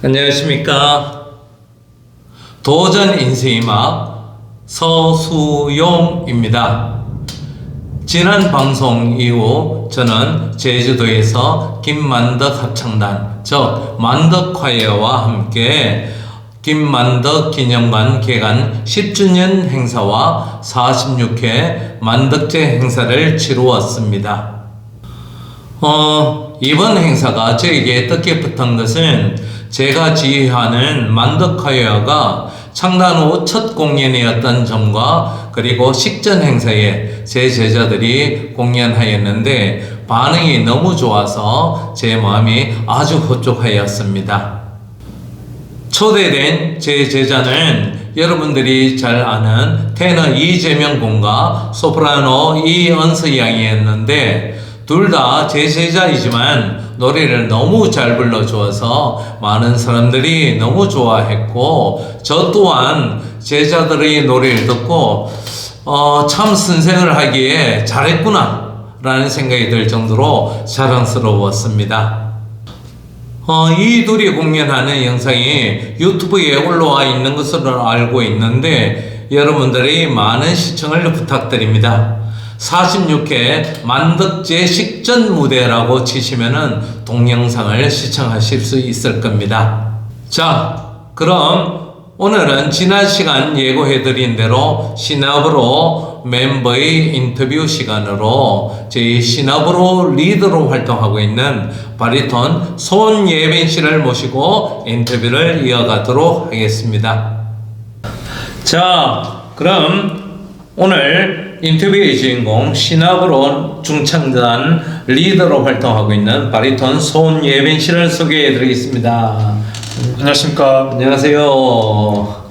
안녕하십니까. 도전 인생이막 서수용입니다. 지난 방송 이후 저는 제주도에서 김만덕 합창단, 즉 만덕화예와 함께 김만덕 기념관 개관 10주년 행사와 46회 만덕제 행사를 치루었습니다. 어, 이번 행사가 저에게 뜻깊었던 것은 제가 지휘하는 만덕화요가 창단 후 첫 공연이었던 점과 그리고 식전 행사에 제 제자들이 공연하였는데 반응이 너무 좋아서 제 마음이 아주 흡족하였습니다. 초대된 제 제자는 여러분들이 잘 아는 테너 이재명 군과 소프라노 이언서 양이었는데 둘 다 제 제자이지만 노래를 너무 잘 불러주어서 많은 사람들이 너무 좋아했고 저 또한 제자들의 노래를 듣고 어, 참 선생을 하기에 잘했구나 라는 생각이 들 정도로 자랑스러웠습니다. 어, 이 둘이 공연하는 영상이 유튜브에 올라와 있는 것으로 알고 있는데 여러분들이 많은 시청을 부탁드립니다. 46회 만덕제 식전 무대라고 치시면은 동영상을 시청하실 수 있을 겁니다. 자, 그럼 오늘은 지난 시간 예고해드린 대로 신압으로 멤버의 인터뷰 시간으로 저희 신압으로 리더로 활동하고 있는 바리톤 손예빈 씨를 모시고 인터뷰를 이어가도록 하겠습니다. 자, 그럼 오늘 인터뷰의 주인공 신압으로 중창단 리더로 활동하고 있는 바리톤 손예빈 씨를 소개해 드리겠습니다. 안녕하십니까. 안녕하세요.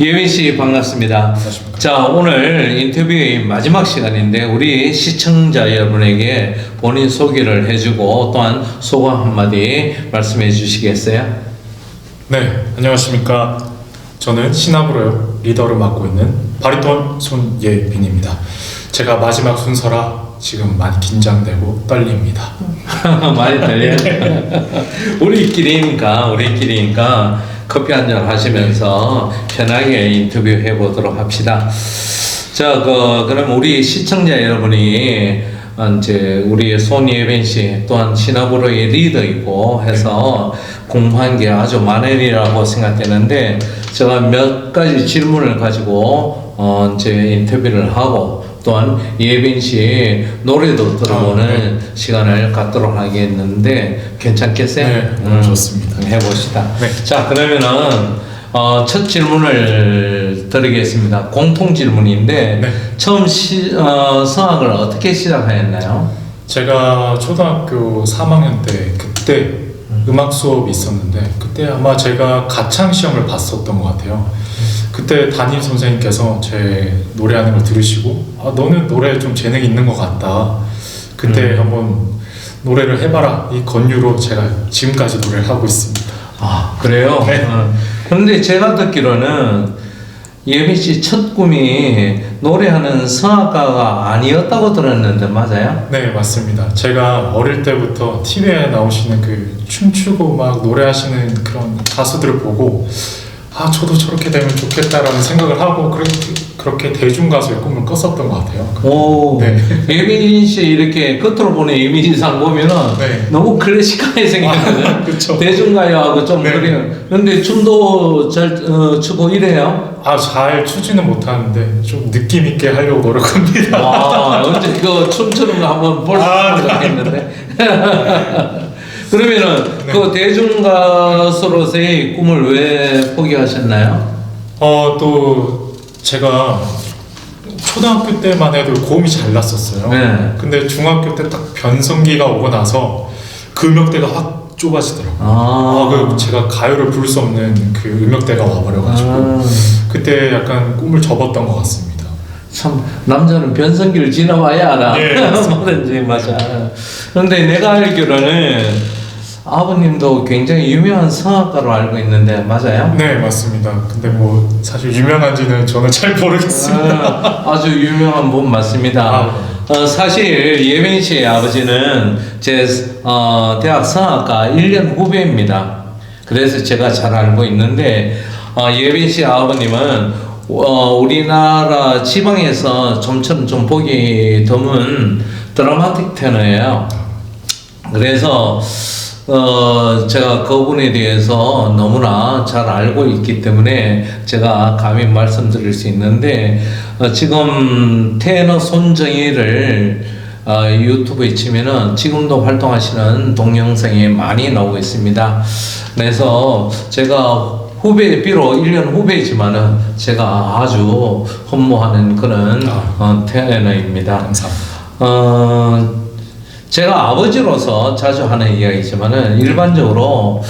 예빈 씨 반갑습니다. 안녕하십니까. 자, 오늘 인터뷰의 마지막 시간인데 우리 시청자 여러분에게 본인 소개를 해주고 또한 소감 한마디 말씀해 주시겠어요? 네, 안녕하십니까. 저는 신압으로 리더를 맡고 있는 바리톤 손예빈입니다. 제가 마지막 순서라 지금 많이 긴장되고 떨립니다. 많이 떨려요? 우리끼리니까, 우리끼리니까 커피 한 잔 하시면서 편하게 인터뷰 해 보도록 합시다. 자, 그, 그럼 우리 시청자 여러분이 어, 이제 우리 손예빈 씨 또한 신압으로의 리더이고 해서 공부한 게 아주 많으리라고 생각되는데 제가 몇 가지 질문을 가지고 어, 이제 인터뷰를 하고 또한 예빈 씨 노래도 들어보는 시간을 갖도록 하겠는데 괜찮겠어요? 네, 너무 좋습니다. 해봅시다. 네. 자 그러면은 어, 첫 질문을 드리겠습니다. 공통 질문인데 네. 처음 시, 어, 성악을 어떻게 시작하였나요? 제가 초등학교 3학년 때 그때 음악 수업이 있었는데 그때 아마 제가 가창 시험을 봤었던 것 같아요. 그때 담임 선생님께서 제 노래하는 걸 들으시고 아 너는 노래 좀 재능 이 있는 것 같다. 그때 한번 노래를 해봐라 이 권유로 제가 지금까지 노래를 하고 있습니다. 아 그래요? 네. 어. 그런데 제가 듣기로는 예빈 씨첫 꿈이 노래하는 성악가가 아니었다고 들었는데 맞아요? 네 맞습니다. 제가 어릴 때부터 TV에 나오시는 그 춤추고 막 노래하시는 그런 가수들을 보고 아 저도 저렇게 되면 좋겠다라는 생각을 하고 그렇게 그렇게 대중 가수의 꿈을 꿨었던 것 같아요. 오, 네. 예빈 씨 이렇게 끝으로 보는 이미지상 보면은 네. 너무 클래식하게 생겼거든. 아, 그쵸. 대중가요하고 좀 네. 그래요. 근데 춤도 잘 어, 추고 이래요. 아 잘 추지는 못하는데 좀 느낌 있게 하려고 노력합니다. 와, 언제 그 춤추는 거 한번 볼 수 아, 있으면 좋겠는데. 그러면은 네. 그 대중 가수로서의 꿈을 왜 포기하셨나요? 어또 제가 초등학교 때만 해도 고음이 잘 났었어요. 네. 근데 중학교 때 딱 변성기가 오고 나서 그 음역대가 확 좁아지더라고요. 아, 그 제가 가요를 부를 수 없는 그 음역대가 와버려가지고 아, 그때 약간 꿈을 접었던 것 같습니다. 참 남자는 변성기를 지나봐야 알아. 예. 뭐든지 맞아. 그런데 내가 알기로는 아버님도 굉장히 유명한 성악가로 알고 있는데 맞아요? 네 맞습니다. 근데 뭐 사실 유명한지는 저는 잘 모르겠습니다. 아, 아주 유명한 분 맞습니다. 아. 어, 사실 예빈 씨의 아버지는 제 어, 대학 성악과 1년 후배입니다. 그래서 제가 잘 알고 있는데 어, 예빈 씨 아버님은 어, 우리나라 지방에서 좀처럼 좀 보기 드문 드라마틱 테너예요. 그래서 어 제가 그분에 대해서 너무나 잘 알고 있기 때문에 제가 감히 말씀드릴 수 있는데 어, 지금 테너 손정희를 어, 유튜브에 치면은 지금도 활동하시는 동영상이 많이 나오고 있습니다. 그래서 제가 후배 비록 1년 후배지만은 제가 아주 흠모하는 그런 아. 어, 테너입니다. 감사합니다. 어, 제가 아버지로서 자주 하는 이야기지만은 일반적으로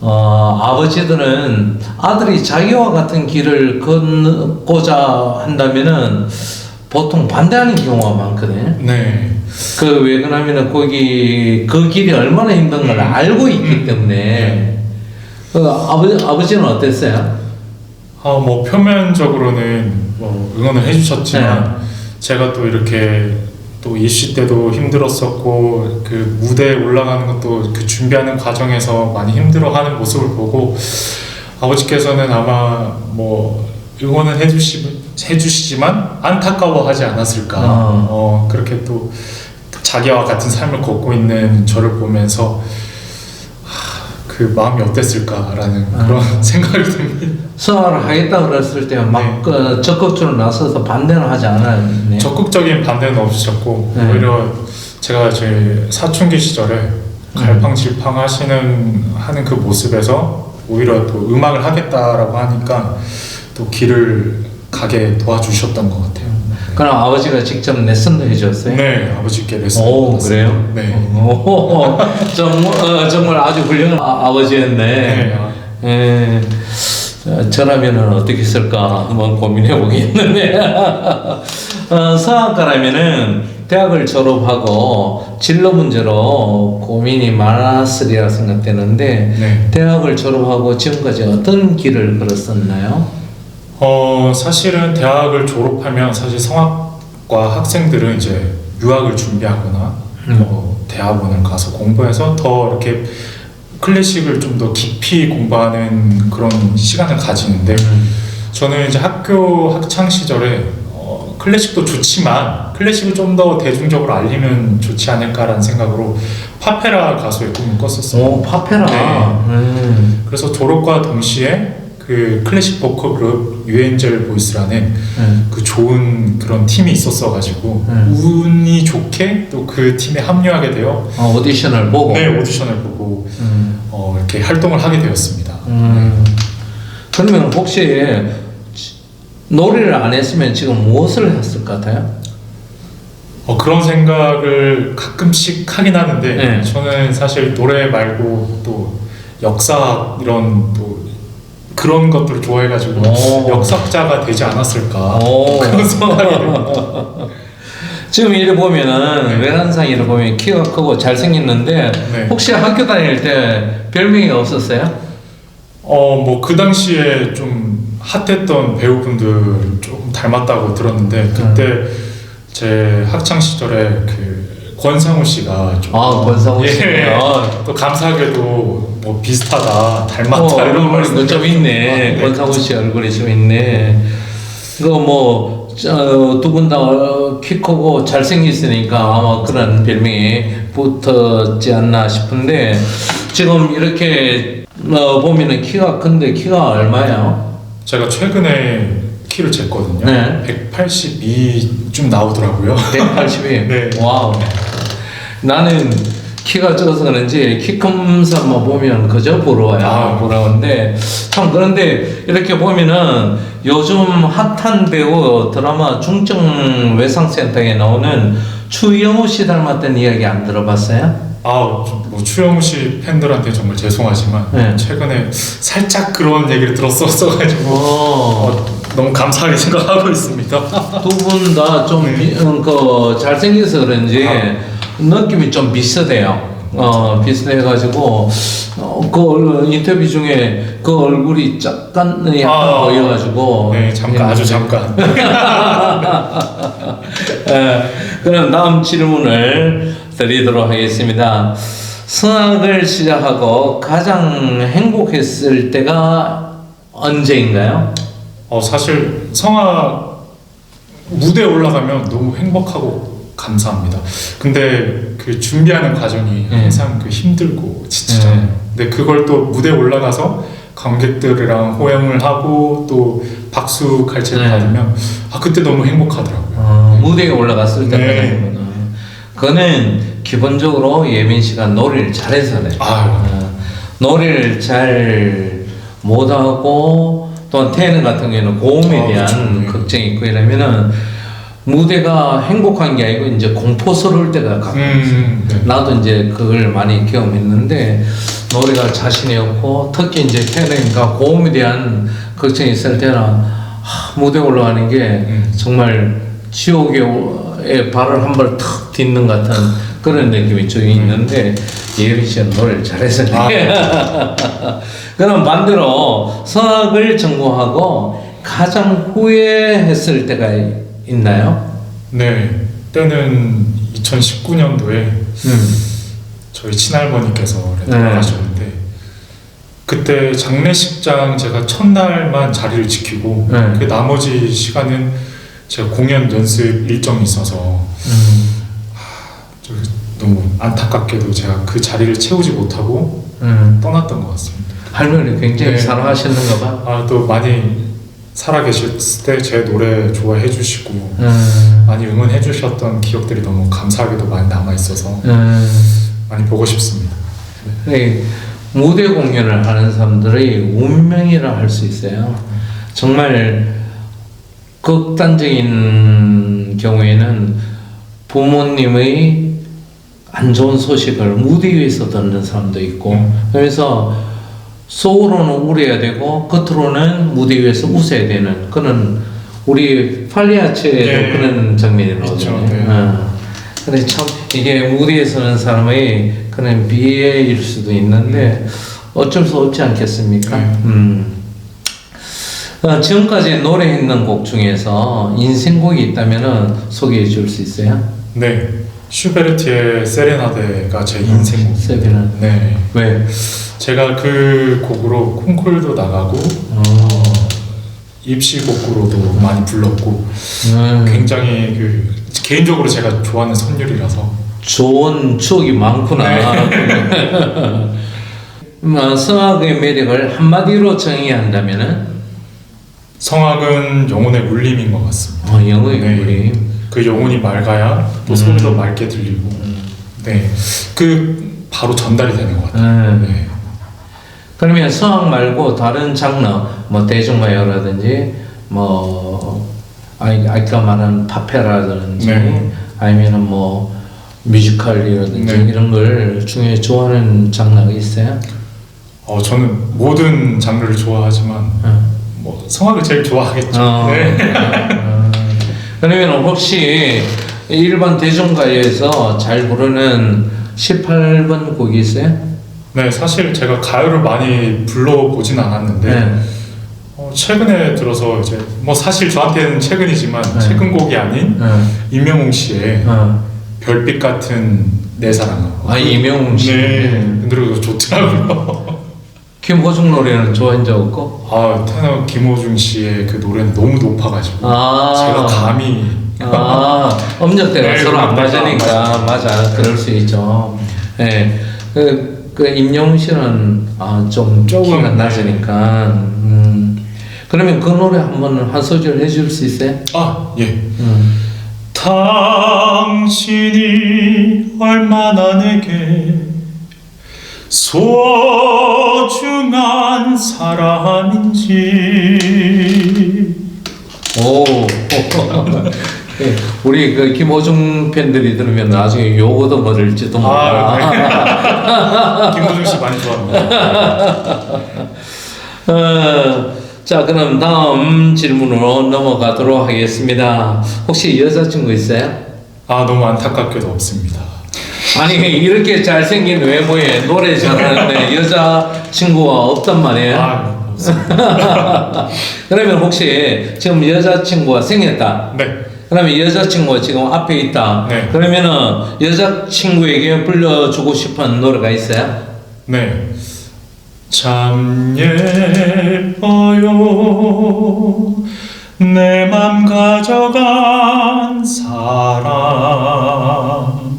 어, 아버지들은 아들이 자기와 같은 길을 걷고자 한다면은 보통 반대하는 경우가 많거든요. 네. 그 왜 그러냐면은 거기 그 길이 얼마나 힘든 걸 음. 알고 있기 음. 때문에 그 아버지 아버지는 어땠어요? 어, 뭐 표면적으로는 뭐 응원을 해주셨지만 제가 또 이렇게 또 이슈 때도 힘들었었고 그 무대에 올라가는 것도 그 준비하는 과정에서 많이 힘들어하는 모습을 보고 아버지께서는 아마 뭐 응원은 해주시 해주시지만 안타까워하지 않았을까. 아. 어 그렇게 또 자기와 같은 삶을 걷고 있는 저를 보면서 하, 그 마음이 어땠을까라는 아. 그런 생각이 듭니다. 수학을 하겠다 그랬을 때막 네. 그 적극적으로 나서서 반대는 하지 않았네. 적극적인 반대는 없으셨고 네. 오히려 제가 제 사춘기 시절에 갈팡질팡 하시는 하는 그 모습에서 오히려 또 음악을 하겠다라고 하니까 또 길을 가게 도와주셨던 것 같아요. 그럼 아버지가 직접 레슨도 해줬어요? 네, 아버지께 레슨 오. 그래요? 네. 오, 정말 어, 정말 아주 훌륭한 아, 아버지였네. 네. 아, 예. 어, 저라면은 어떻게 했을까 한번 고민해 보겠는데 어, 성악가라면은 대학을 졸업하고 진로 문제로 고민이 많았으리라 생각되는데 네. 대학을 졸업하고 지금까지 어떤 길을 걸었었나요? 어 사실은 대학을 졸업하면 사실 성악과 학생들은 이제 유학을 준비하거나 음. 뭐 대학원을 가서 공부해서 더 이렇게 클래식을 좀 더 깊이 공부하는 그런 시간을 가지는데 저는 이제 학교 학창 시절에 어, 클래식도 좋지만 클래식을 좀 더 대중적으로 알리면 좋지 않을까라는 생각으로 파페라 가수의 꿈을 꿨었어요. 오 파페라. 네. 음. 그래서 졸업과 동시에 그 클래식 보컬 그룹 유엔젤 보이스라는 음. 그 좋은 그런 팀이 있었어 가지고 음. 운이 좋게 또 그 팀에 합류하게 되어 어, 오디션을 보고. 네 오디션을 보고 음. 어, 이렇게 활동을 하게 되었습니다. 음. 그러면 혹시 노래를 안 했으면 지금 무엇을 했을 것 같아요? 어, 그런 생각을 가끔씩 하긴 하는데 네. 저는 사실 노래 말고 또 역사 이런 또 그런 것들을 좋아해가지고 오. 역사자가 되지 않았을까 오. 그런 생각이 듭니다. 지금 이래 보면은 네. 외관상 이래 보면 키가 크고 잘생겼는데 네. 혹시 학교 다닐 때 별명이 없었어요? 어, 뭐 그 당시에 좀 핫했던 배우분들 조금 닮았다고 들었는데 그때 음. 제 학창 시절에 그 권상우 씨가 좀 아 권상우 씨. 예, 아, 또 감사하게도 뭐 비슷하다 닮았다 어, 이런 말씀 좀 있네. 권상우 씨 얼굴이 좀 있네. 이거 뭐, 두분다키 크고 잘생겼으니까 아마 그런 별명이 붙었지 않나 싶은데, 지금 이렇게 어, 보면은 키가 큰데 키가 얼마예요? 제가 최근에 키를 쟀거든요. 네. 182쯤 나오더라고요. 182. 네. 와우. 나는 키가 적어서 그런지 키큰 사람만 보면 그저 부러워요. 아. 부러운데 참 그런데 이렇게 보면은 요즘 핫한 배우 드라마 중증 외상센터에 나오는 추영우 씨 닮았다는 이야기 안 들어봤어요? 아, 뭐 추영우 씨 팬들한테 정말 죄송하지만 네. 최근에 살짝 그런 얘기를 들었었어가지고 어, 어, 너무 감사하게 생각하고 있습니다. 두 분 다좀 네. 그 잘생겨서 그런지 아. 느낌이 좀 비슷해요. 어 비슷해가지고 어, 그 얼- 인터뷰 중에 그 얼굴이 약간 약간 아. 보여가지고 네, 잠깐 아주 잠깐. 예, 그럼 다음 질문을 드리도록 하겠습니다. 성악을 시작하고 가장 행복했을 때가 언제인가요? 어, 사실 성악 무대에 올라가면 너무 행복하고 감사합니다. 근데 그 준비하는 과정이 네. 항상 그 힘들고 지치잖아요. 네. 근데 그걸 또 무대에 올라가서 관객들이랑 호응을 하고 또 박수 갈채를 네. 받으면 아 그때 너무 행복하더라고요. 어, 무대에 올라갔을 네. 때까지구나. 그거는 기본적으로 예민 씨가 노래를 잘해서 그래. 어, 노래를 잘 못하고 또 태는 같은 경우에는 고음에 아, 대한. 네. 걱정이 있고 이러면은 무대가 행복한 게 아니고 이제 공포스러울 때가 가끔. 음, 네. 나도 이제 그걸 많이 경험했는데 노래가 자신이 없고 특히 이제 태능과 고음에 대한 걱정이 있을 때는 하, 무대 올라가는 게 음. 정말 지옥에 발을 한 발 탁 딛는 것 같은 그런 느낌이 좀 있는데 예비 씨는 노래를 잘해서 아. 그럼 반대로 성악을 전공하고 가장 후회했을 때가 있나요? 네. 때는 2019년도에 음. 저희 친할머니께서 네. 돌아가셨는데 그때 장례식장 제가 첫날만 자리를 지키고 네. 그 나머지 시간은 제가 공연 연습 일정이 있어서 음. 저 너무 안타깝게도 제가 그 자리를 채우지 못하고 음. 떠났던 것 같습니다. 할머니 굉장히 네. 사랑하셨는가 봐. 아 또 많이 살아계셨을 때제 노래 좋아해 주시고 음. 많이 응원해 주셨던 기억들이 너무 감사하게도 많이 남아 있어서 음. 많이 보고 싶습니다. 네, 무대 공연을 하는 사람들의 운명이라 할 수 있어요. 정말 극단적인 경우에는 부모님의 안 좋은 소식을 무대 위에서 듣는 사람도 있고 음. 그래서 속으로는 울어야 되고 겉으로는 무대 위에서 웃어야 되는 그런 우리 팔리아체에도 네. 그런 장면이 나오잖아요. 네. 어. 근데 참 이게 무대에 서는 사람의 그런 비애일 수도 있는데 어쩔 수 없지 않겠습니까? 네. 음. 어, 지금까지 노래했는 곡 중에서 인생곡이 있다면은 소개해 줄 수 있어요? 네, 슈베르트의 세레나데가 제 인생 곡. 세비는 네, 왜? 제가 그 곡으로 콩쿨도 나가고 어. 입시 곡으로도 많이 불렀고 음, 굉장히 그 개인적으로 제가 좋아하는 선율이라서 좋은 추억이 많구나. 뭐, 성악의 매력을 한마디로 정의한다면은 성악은 영혼의 울림인 것 같습니다. 어, 영어의 네. 우리 그 영혼이 맑아야 또 음. 소리도 맑게 들리고 네, 그 바로 전달이 되는 것 같아요. 음. 네. 그러면 성악 말고 다른 장르, 뭐 대중가요라든지 뭐 아까 말한 파페라든지 네. 아니면은 뭐 뮤지컬이라든지 네. 이런 걸 중에 좋아하는 장르가 있어요? 어, 저는 모든 장르를 좋아하지만 어. 뭐 성악을 제일 좋아하겠죠. 어. 네. 어. 그러면 혹시 일반 대중가요에서 잘 부르는 18번 곡이 있어요? 네, 사실 제가 가요를 많이 불러보진 않았는데 네. 어, 최근에 들어서 이제 뭐 사실 저한테는 최근이지만 네. 최근 곡이 아닌 어. 임영웅 씨의 어. 별빛 같은 내 사랑. 아 이명웅 씨. 네, 그 노래가 좋더라고요. 김호중 노래는 좋아한 적 없고? 아 테너 김호중 씨의 그 노래는 너무 높아가지고 아. 제가 감히 아, 음역대가 네, 서로 안 맞으니까 맞아, 그럴 수 있죠. 예, 그, 그 임영웅 씨는 아, 좀 조금, 키가 낮으니까. 음. 그러면 그 노래 한번 한 소절 해줄 수 있어요? 아 예. 음. 당신이 얼마나 내게 소중한 사람인지 오, 예, 우리 그 김호중 팬들이 들으면 나중에 욕 얻어 먹을지도 몰라. 아, 네. 김호중 씨 많이 좋아합니다. 어, 자, 그럼 다음 질문으로 넘어가도록 하겠습니다. 혹시 여자친구 있어요? 아 너무 안타깝게도 없습니다. 아니, 이렇게 잘생긴 외모에 노래 잘하는데 여자친구가 없단 말이에요? 아 없습니다. 그러면 혹시 지금 여자친구가 생겼다. 네. 그러면 여자친구가 지금 앞에 있다. 네. 그러면은 여자친구에게 불러주고 싶은 노래가 있어요? 네. 참 예뻐요 내 맘 가져간 사람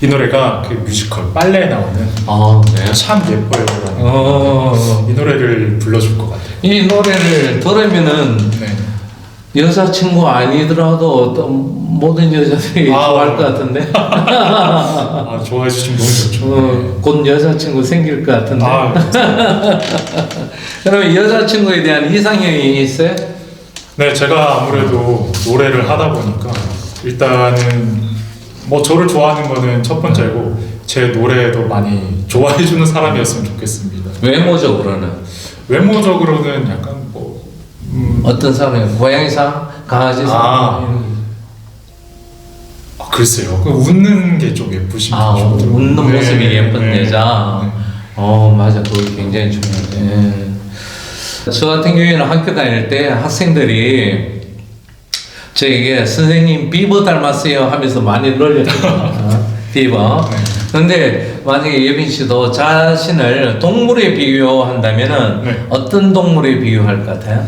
이 노래가 그 뮤지컬 빨래에 나오는 아, 네. 참 예뻐요라는 어, 이 노래를 불러줄 것 같아요. 이 노래를 들으면은 네. 여자친구 아니더라도 어떤 모든 여자들이 아, 좋아할 것 같은데. 아 좋아해 주시면 너무 좋죠. 어, 곧 여자친구 생길 것 같은데. 아, 그러면 여자친구에 대한 이상형이 있어요? 네 제가 아무래도 노래를 하다 보니까 일단은 뭐 저를 좋아하는 거는 첫 번째고 제 노래도 많이 좋아해 주는 사람이었으면 좋겠습니다. 외모적으로는 외모적으로는 약간 어떤 사람이 고양이상, 강아지상? 아. 아, 글쎄요. 그 웃는 게 좀 예쁘신 아, 분이 좀 웃는 네, 모습이 예쁜 네, 여자. 네. 어, 맞아. 그거 굉장히 중요해. 저 같은 경우에는 학교 다닐 때 학생들이 저에게 선생님 비버 닮았어요 하면서 많이 놀렸거든요. 비버. 네. 근데 만약에 예빈 씨도 자신을 동물에 비유한다면은 네. 어떤 동물에 비유할 것 같아요?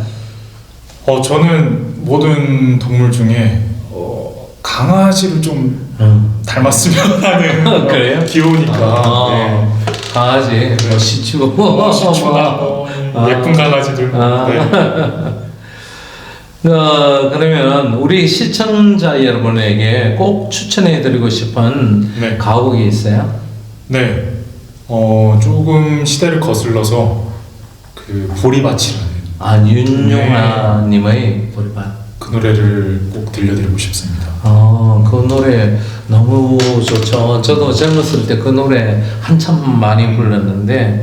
어 저는 모든 동물 중에 어, 강아지를 좀 음. 닮았으면 하는 그래요? 귀여우니까 아, 강아지, 뭐 시추, 네. 뭐 시추나 뭐 아. 예쁜 강아지들 아. 네. 어, 그러면 우리 시청자 여러분에게 꼭 추천해드리고 싶은 네. 가곡이 있어요? 네. 어 조금 시대를 거슬러서 그 보리밭이라는 아, 윤용아님의 보리밭. 그 노래를 꼭 들려드리고 싶습니다. 아, 그 노래 너무 좋죠. 저도 젊었을 때 그 노래 한참 많이 불렀는데,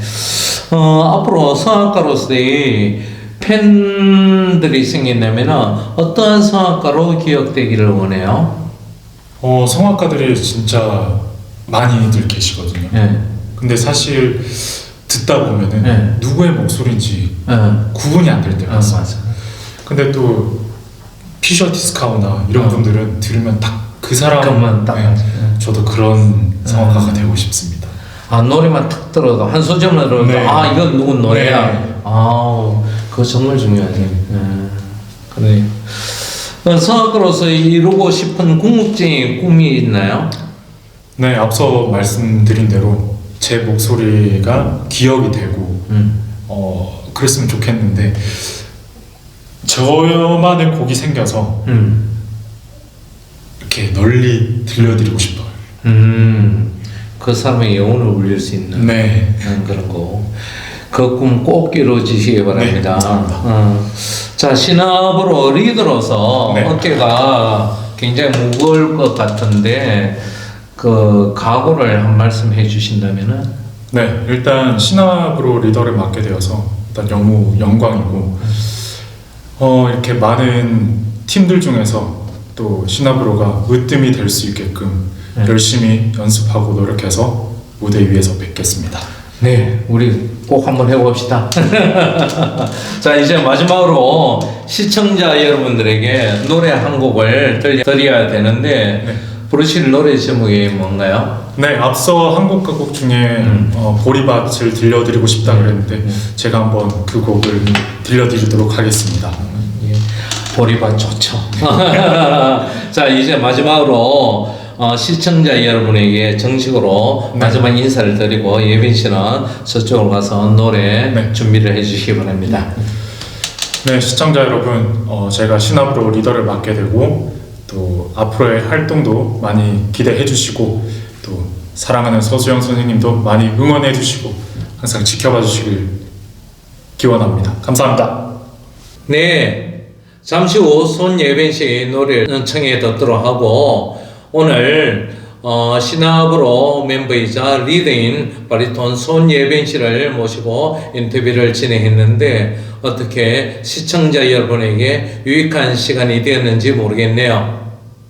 어, 앞으로 성악가로서의 팬들이 생긴다면 어떠한 성악가로 기억되기를 원해요? 어 성악가들이 진짜 많이들 계시거든요. 예. 근데 사실 듣다 보면은 네. 누구의 목소리인지 예. 구분이 안 될 때가 아, 있어요. 맞아. 근데 또 피셔 디스카우나 이런 어. 분들은 들으면 딱 그 사람 그것만 딱 네, 맞아. 예. 저도 그런 성악가가 음. 되고 싶습니다. 아 노래만 탁 들어도 한 소절만 들어도 네. 아 이건 누구 노래야 네. 아 그거 정말 중요하지 예. 그래 어, 성악가로서 이루고 싶은 궁극적인 꿈이 있나요? 네, 앞서 말씀드린 대로 제 목소리가 기억이 되고 음. 어 그랬으면 좋겠는데 저만의 곡이 생겨서 음. 이렇게 널리 들려드리고 싶어요. 음. 그 사람의 영혼을 울릴 수 있는 네, 음, 그런 거. 그 꿈 꼭 이루어지시기 바랍니다. 네. 어. 자, 신압으로 리더로서 네. 어깨가 굉장히 무거울 것 같은데, 그 각오를 한 말씀 해 주신다면은, 네, 일단 신압으로 리더를 맡게 되어서 일단 너무 영광이고 어 이렇게 많은 팀들 중에서 또 신압으로가 으뜸이 될 수 있게끔 네. 열심히 연습하고 노력해서 무대 위에서 뵙겠습니다. 네, 우리 꼭 한번 해봅시다. 자, 이제 마지막으로 시청자 여러분들에게 노래 한 곡을 들려드려야 되는데, 네. 부르실 노래 제목이 뭔가요? 네, 앞서 한국 가곡 중에 음. 어, 보리밭을 들려드리고 싶다 그랬는데 제가 한번 그 곡을 들려드리도록 하겠습니다. 예, 보리밭 좋죠. 자 이제 마지막으로 어, 시청자 여러분에게 정식으로 네. 마지막 인사를 드리고 예빈 씨는 저쪽으로 가서 노래 네. 준비를 해주시기 바랍니다. 네, 시청자 여러분, 어, 제가 신압으로 리더를 맡게 되고 또 앞으로의 활동도 많이 기대해 주시고 또 사랑하는 서수영 선생님도 많이 응원해 주시고 항상 지켜봐 주시길 기원합니다. 감사합니다. 네, 잠시 후 손예빈 씨 노래를 청해 듣도록 하고 오늘 어, 신압으로 멤버이자 리더인 바리톤 손예빈 씨를 모시고 인터뷰를 진행했는데 어떻게 시청자 여러분에게 유익한 시간이 되었는지 모르겠네요.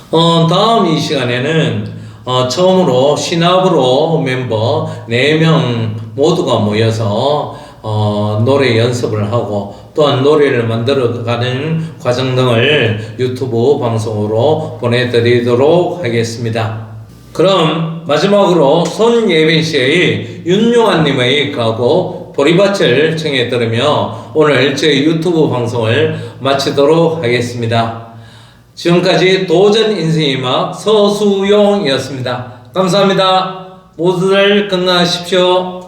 어, 다음 이 시간에는 어, 처음으로 신압으로 멤버 4명 모두가 모여서 어, 노래 연습을 하고 또한 노래를 만들어가는 과정 등을 유튜브 방송으로 보내드리도록 하겠습니다. 그럼 마지막으로 손예빈 씨의 윤용환님의 가고 보리밭을 청해 들으며 오늘 제 유튜브 방송을 마치도록 하겠습니다. 지금까지 도전 인생의 막 서수용이었습니다. 감사합니다. 모두들 건강하십시오.